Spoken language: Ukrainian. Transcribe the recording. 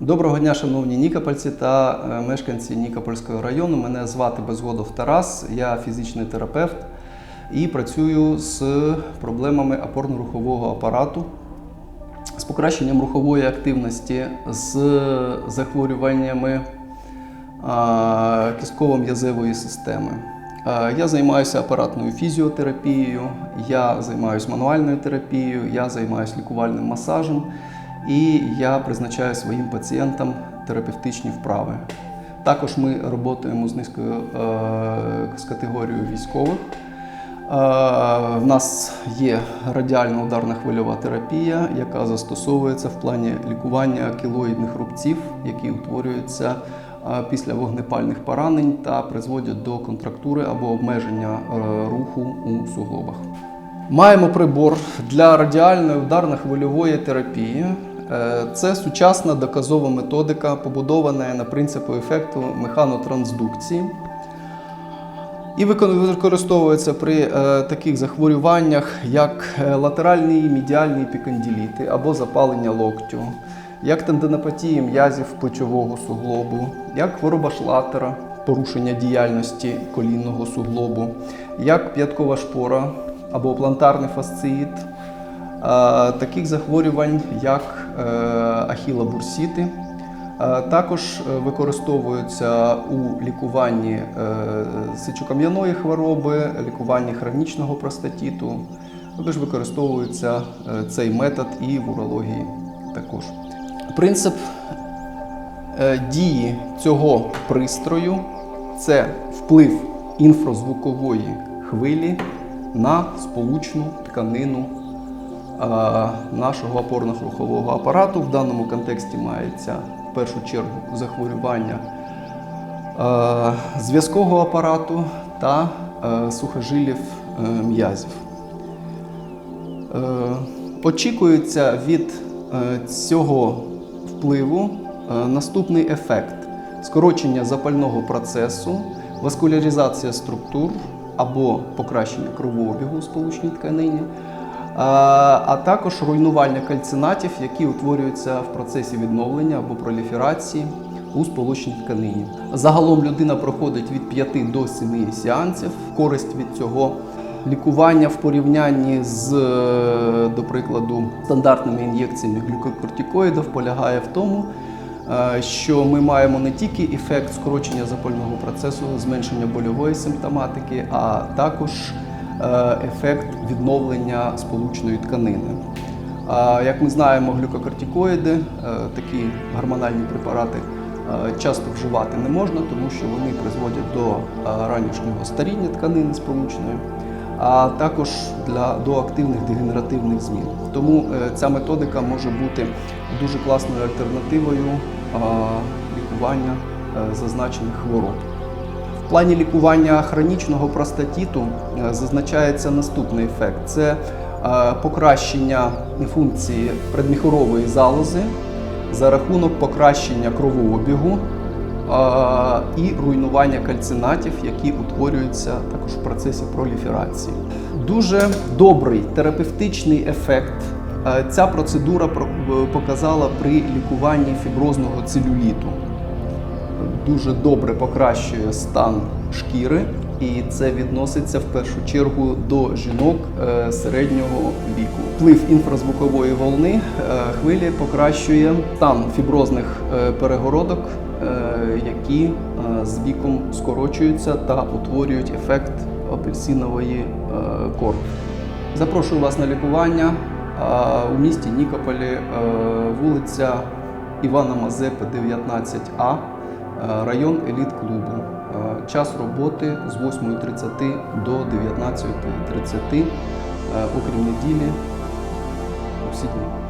Доброго дня, шановні нікопольці та е, мешканці Нікопольського району. Мене звати Безгодов Тарас, я фізичний терапевт і працюю з проблемами опорно-рухового апарату, з покращенням рухової активності, з захворюваннями а, кістково-м'язевої системи. Я займаюся апаратною фізіотерапією, я займаюся мануальною терапією, я займаюся лікувальним масажем і я призначаю своїм пацієнтам терапевтичні вправи. Також ми працюємо з низкою е, з категорією військових. Е, В нас є радіальна ударна хвильова терапія, яка застосовується в плані лікування кілоїдних рубців, які утворюються е, після вогнепальних поранень та призводять до контрактури або обмеження руху у суглобах. Маємо прибор для радіальної ударно-хвильової терапії. Е, Це сучасна доказова методика, побудована на принципу ефекту механотрансдукції. І використовується при е, таких захворюваннях, як е, латеральні медіальні епікондиліти або запалення локтю, як тендинопатії м'язів плечового суглобу, як хвороба шлатера, порушення діяльності колінного суглобу, як п'яткова шпора або плантарний фасциїт, таких захворювань, як е, ахілобурсіти. Е, Також е, використовуються у лікуванні сечокам'яної хвороби, лікуванні хронічного простатіту. Також використовується цей метод і в урології також. Принцип дії цього пристрою це вплив інфразвукової хвилі на сполучну тканину нашого опорно-рухового апарату. В даному контексті мається в першу чергу захворювання зв'язкового апарату та е, сухожилів е, м'язів. Е, Очікується від цього впливу наступний ефект: скорочення запального процесу, васкуляризація структур або покращення кровообігу сполучній тканині, а також руйнування кальцинатів, які утворюються в процесі відновлення або проліферації у сполучній тканині. Загалом людина проходить від 5 до 7 сеансів. Користь від цього лікування в порівнянні з, е, до прикладу, стандартними ін'єкціями глюкокортикоїдів полягає в тому, е, що ми маємо не тільки ефект скорочення запального процесу, зменшення больової симптоматики, а також ефект відновлення сполучної тканини. Як ми знаємо, глюкокортикоїди, е, такі гормональні препарати, е, часто вживати не можна, тому що вони призводять до е, ранішнього старіння тканини сполучної, а також для, до активних дегенеративних змін. Тому е, ця методика може бути дуже класною альтернативою е, лікування е, зазначених хвороб. В плані лікування хронічного простатіту е, зазначається наступний ефект: це е, покращення функції предміхорової залози за рахунок покращення кровообігу е, і руйнування кальцинатів, які утворюються також в процесі проліферації. Дуже добрий терапевтичний ефект. Ця процедура показала при лікуванні фіброзного целюліту дуже добре покращує стан шкіри, і це відноситься в першу чергу до жінок е, середнього віку. Вплив інфразвукової волни е, хвилі покращує стан фіброзних е, перегородок, які з віком скорочуються та утворюють ефект апельсинової корки. Запрошую вас на лікування у місті Нікополі, вулиця Івана Мазепи, 19А, е, район еліт клубу. Е, Час роботи з 8.30 до 19.30, е, окрім неділі, всі дні.